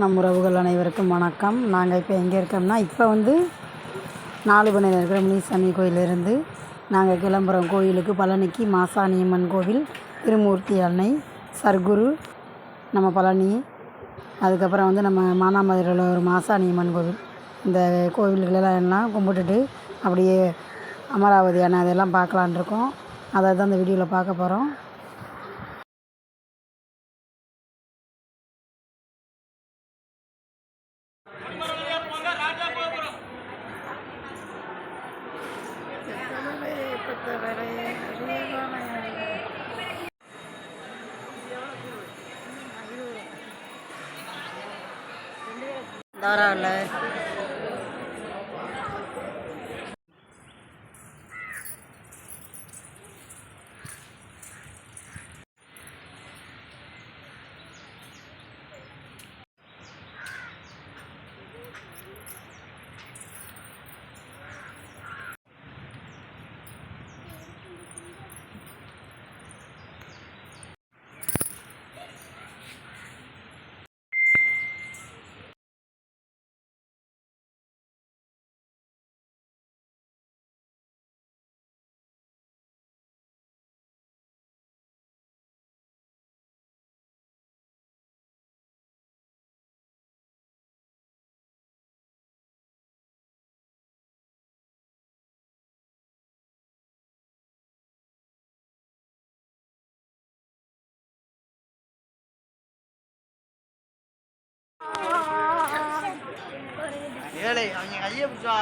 நம் உறவுகள் அனைவருக்கும் வணக்கம். நாங்கள் இப்போ எங்கே இருக்கோம்னா இப்போ வந்து நாலு மணியில் இருக்கிற முனிசாமி கோயிலிருந்து நாங்கள் கிளம்புறோம். கோயிலுக்கு பழனிக்கு மாசாணியம்மன் கோவில் திருமூர்த்தி அன்னை சர்க்குரு நம்ம பழனி அதுக்கப்புறம் வந்து நம்ம மானாமதுரையில் ஒரு மாசாணியம்மன் கோவில். இந்த கோவில்களெல்லாம் எல்லாம் கும்பிட்டுட்டு அப்படியே அமராவதி அணை அதெல்லாம் பார்க்கலான் இருக்கோம். அதை தான் இந்த வீடியோவில் பார்க்க போகிறோம் தாராவில் ஏழை அவங்க கையை பிடிச்சா.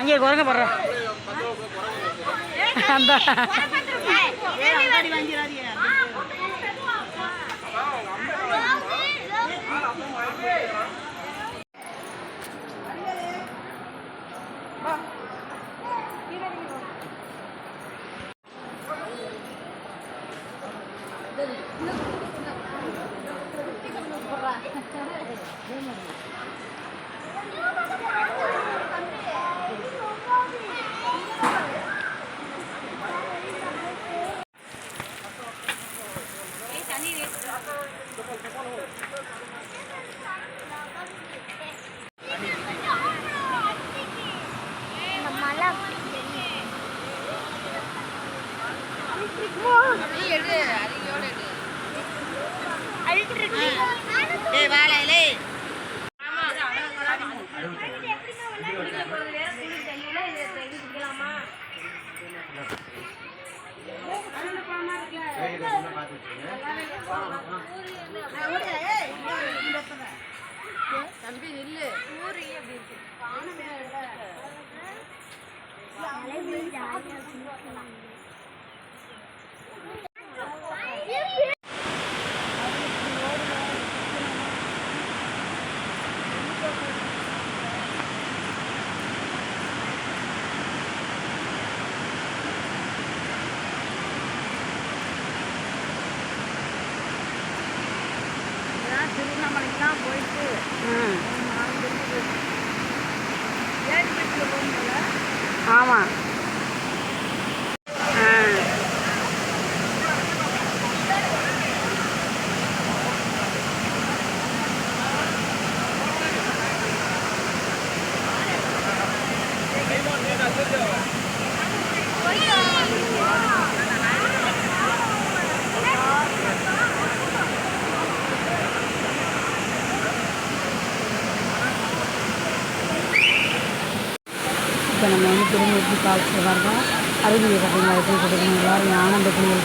அங்கே குரங்க போடுற. அந்த தம்பி நில்லு. ஊரு அப்படி இருக்கு. ஆமாம் ஆ இப்போ நம்ம வந்து திருமூர்த்தி ஃபால்ஸில் வரோம் அருவியை பார்த்தீங்களா? எப்படி கொடுக்கணும்? எல்லோரும் ஆனந்த குளியல்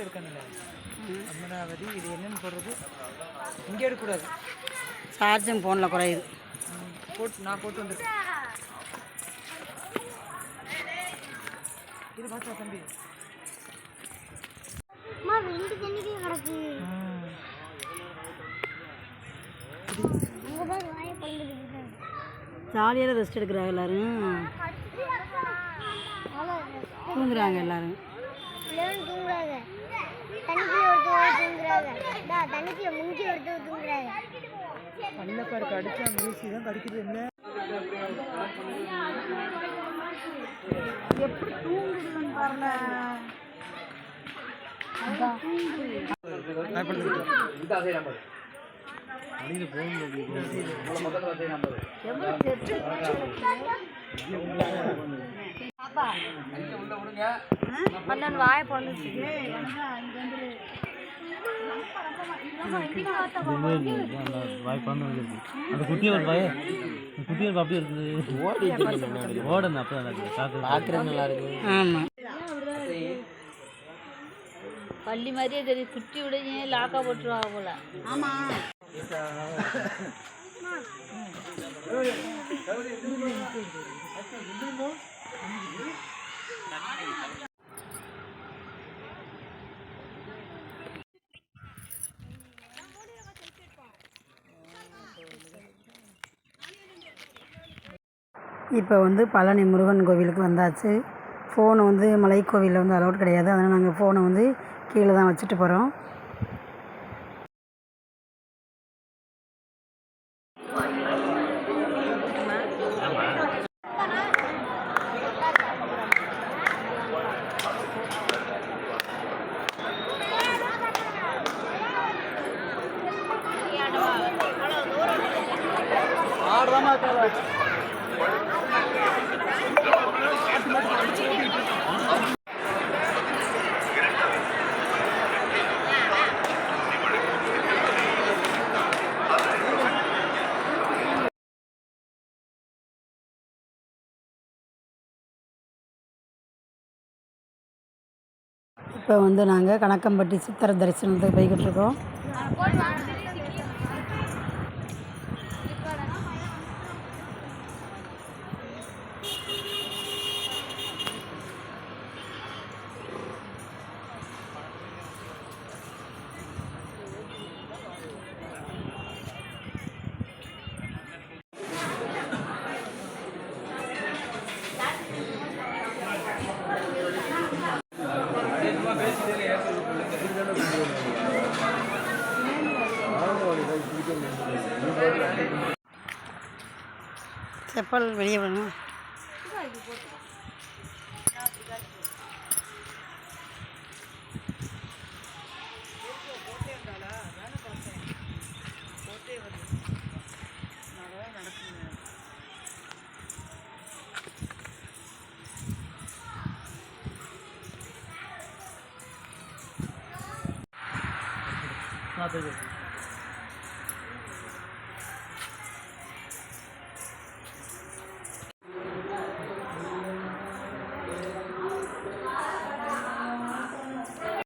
இதுலேருந்து எடுக்கணும்ல அமராவதி இது என்னன்னு போடுறது? இங்கே எடுக்கக்கூடாது. சார்ஜும் ஃபோனில் குறையுது. போட்டு நான் போட்டு வந்துருக்கேன் இது பார்த்தா தம்பி. ஜாலியாக ரெஸ்ட் எடுக்கிறாங்க எல்லாரும். தூங்குறாங்க எல்லாரும். எல்லாரும் தூங்குறாங்க. தண்ணிக்குள்ள ஒருத்தவங்க தூங்குறாங்க டா தண்ணிக்குள்ள முங்கி ஒருத்தவங்க தூங்குறாங்க பள்ளப்பாருக்கு அடிச்சா தான் கடிக்கிறது என்ன பன்னெண்டு வாயை பிறந்துச்சு வாய்ப்பான அந்த குட்டியோட பய குட்டியோட அப்படி இருக்குது ஓடி ஓடணும் அப்போ பார்க்குறது நல்லா இருக்கு ஆமாம் பள்ளி மாதிரியே தெரியும் சுற்றி விடுங்க லாக்கா போட்டுருவாங்க போல. இப்போ வந்து பழனி முருகன் கோவிலுக்கு வந்தாச்சு. ஃபோனை வந்து மலைக்கோவிலில் வந்து அலௌட் கிடையாது. அதனால் நாங்கள் ஃபோனை வந்து கீழே தான் வச்சுட்டு போகிறோம். இப்போ வந்து நாங்கள் கணக்கம்பட்டி சித்திர தரிசனத்துக்கு போய்கிட்டு இருக்கோம். செப்பல் வெளியே வரணும் பார்த்துக்கு